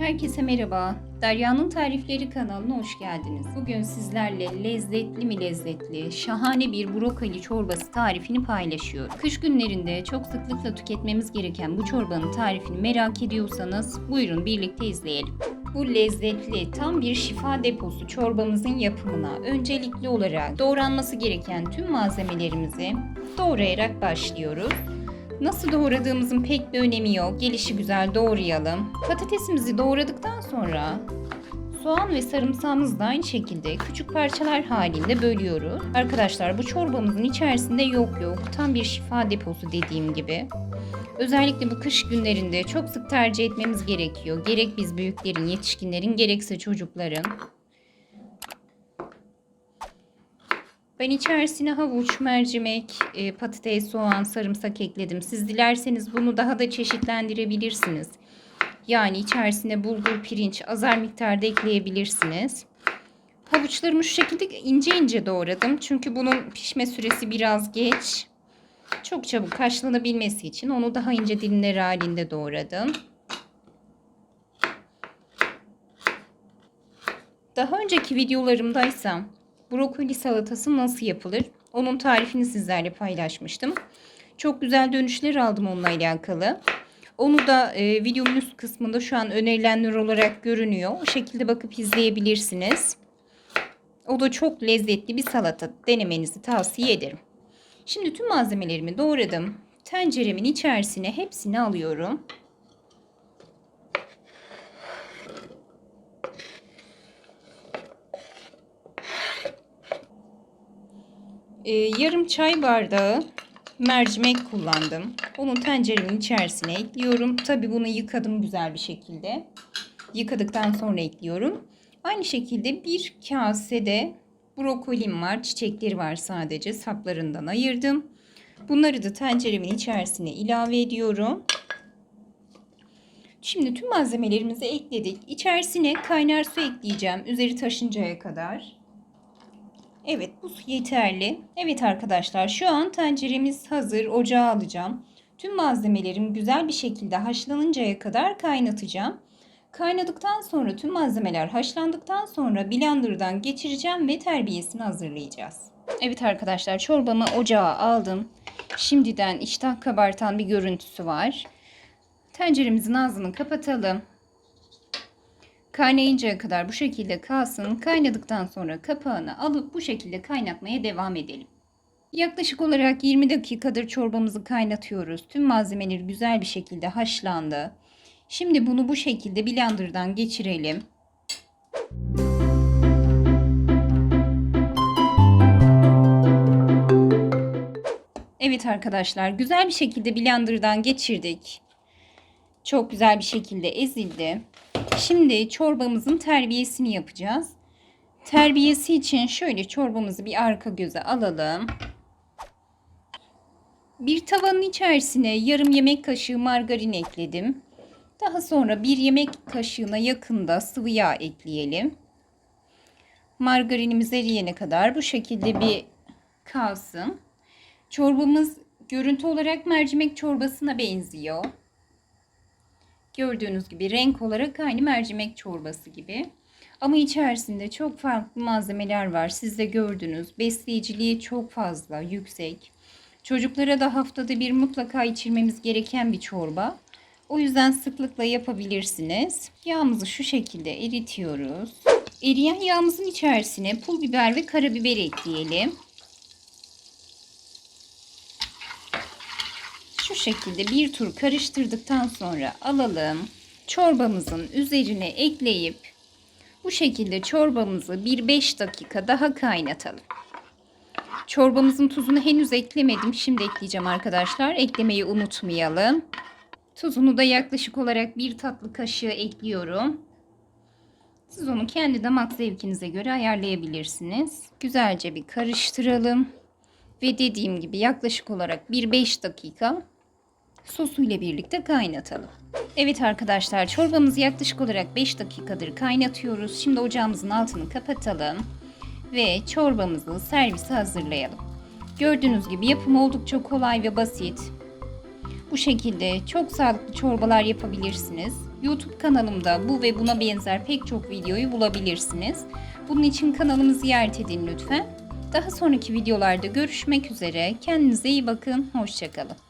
Herkese merhaba. Derya'nın Tarifleri kanalına hoş geldiniz. Bugün sizlerle lezzetli mi lezzetli, şahane bir brokoli çorbası tarifini paylaşıyorum. Kış günlerinde çok sıklıkla tüketmemiz gereken bu çorbanın tarifini merak ediyorsanız buyurun birlikte izleyelim. Bu lezzetli, tam bir şifa deposu çorbamızın yapımına öncelikli olarak doğranması gereken tüm malzemelerimizi doğrayarak başlıyoruz. Nasıl doğradığımızın pek bir önemi yok. Gelişi güzel doğrayalım. Patatesimizi doğradıktan sonra soğan ve sarımsağımızı da aynı şekilde küçük parçalar halinde bölüyoruz. Arkadaşlar bu çorbamızın içerisinde yok yok. Tam bir şifa deposu dediğim gibi. Özellikle bu kış günlerinde çok sık tercih etmemiz gerekiyor. Gerek biz büyüklerin, yetişkinlerin gerekse çocukların. Ben içerisine havuç, mercimek, e, patates, soğan, sarımsak ekledim. Siz dilerseniz bunu daha da çeşitlendirebilirsiniz. Yani içerisine bulgur, pirinç, azar miktarda ekleyebilirsiniz. Havuçlarımı şu şekilde ince ince doğradım. Çünkü bunun pişme süresi biraz geç. Çok çabuk haşlanabilmesi için onu daha ince dilimler halinde doğradım. Daha önceki videolarımdaysam brokoli salatası nasıl yapılır? Onun tarifini sizlerle paylaşmıştım. Çok güzel dönüşler aldım onunla alakalı. Onu da e, videomun üst kısmında şu an önerilenler olarak görünüyor. O şekilde bakıp izleyebilirsiniz. O da çok lezzetli bir salata. Denemenizi tavsiye ederim. Şimdi tüm malzemelerimi doğradım. Tenceremin içerisine hepsini alıyorum. Ee, yarım çay bardağı mercimek kullandım. Onu tenceremin içerisine ekliyorum. Tabi bunu yıkadım güzel bir şekilde. Yıkadıktan sonra ekliyorum. Aynı şekilde bir kasede brokolim var. Çiçekleri var sadece. Saplarından ayırdım. Bunları da tenceremin içerisine ilave ediyorum. Şimdi tüm malzemelerimizi ekledik. İçerisine kaynar su ekleyeceğim. Üzeri taşıncaya kadar. Evet bu yeterli. Evet arkadaşlar şu an tenceremiz hazır. Ocağa alacağım. Tüm malzemelerim güzel bir şekilde haşlanıncaya kadar kaynatacağım. Kaynadıktan sonra tüm malzemeler haşlandıktan sonra blenderdan geçireceğim ve terbiyesini hazırlayacağız. Evet arkadaşlar çorbamı ocağa aldım. Şimdiden iştah kabartan bir görüntüsü var. Tenceremizin ağzını kapatalım. Kaynayıncaya kadar bu şekilde kalsın. Kaynadıktan sonra kapağını alıp bu şekilde kaynatmaya devam edelim. Yaklaşık olarak 20 dakikadır çorbamızı kaynatıyoruz. Tüm malzemeler güzel bir şekilde haşlandı. Şimdi bunu bu şekilde blenderdan geçirelim. Evet arkadaşlar güzel bir şekilde blenderdan geçirdik. Çok güzel bir şekilde ezildi. Şimdi çorbamızın terbiyesini yapacağız. Terbiyesi için şöyle çorbamızı bir arka göze alalım. Bir tavanın içerisine yarım yemek kaşığı margarin ekledim. Daha sonra bir yemek kaşığına yakında sıvı yağ ekleyelim. Margarinimiz eriyene kadar bu şekilde bir kalsın. Çorbamız görüntü olarak mercimek çorbasına benziyor. Gördüğünüz gibi renk olarak aynı mercimek çorbası gibi. Ama içerisinde çok farklı malzemeler var. Siz de gördünüz. Besleyiciliği çok fazla, yüksek. Çocuklara da haftada bir mutlaka içirmemiz gereken bir çorba. O yüzden sıklıkla yapabilirsiniz. Yağımızı şu şekilde eritiyoruz. Eriyen yağımızın içerisine pul biber ve karabiber ekleyelim. Şu şekilde bir tur karıştırdıktan sonra alalım. Çorbamızın üzerine ekleyip bu şekilde çorbamızı bir 5 dakika daha kaynatalım. Çorbamızın tuzunu henüz eklemedim. Şimdi ekleyeceğim arkadaşlar. Eklemeyi unutmayalım. Tuzunu da yaklaşık olarak bir tatlı kaşığı ekliyorum. Siz onu kendi damak zevkinize göre ayarlayabilirsiniz. Güzelce bir karıştıralım. Ve dediğim gibi yaklaşık olarak bir 5 dakika sosuyla birlikte kaynatalım. Evet arkadaşlar çorbamızı yaklaşık olarak 5 dakikadır kaynatıyoruz. Şimdi ocağımızın altını kapatalım ve çorbamızı servise hazırlayalım. Gördüğünüz gibi yapımı oldukça kolay ve basit. Bu şekilde çok sağlıklı çorbalar yapabilirsiniz. YouTube kanalımda bu ve buna benzer pek çok videoyu bulabilirsiniz. Bunun için kanalımı ziyaret edin lütfen. Daha sonraki videolarda görüşmek üzere. Kendinize iyi bakın. Hoşçakalın.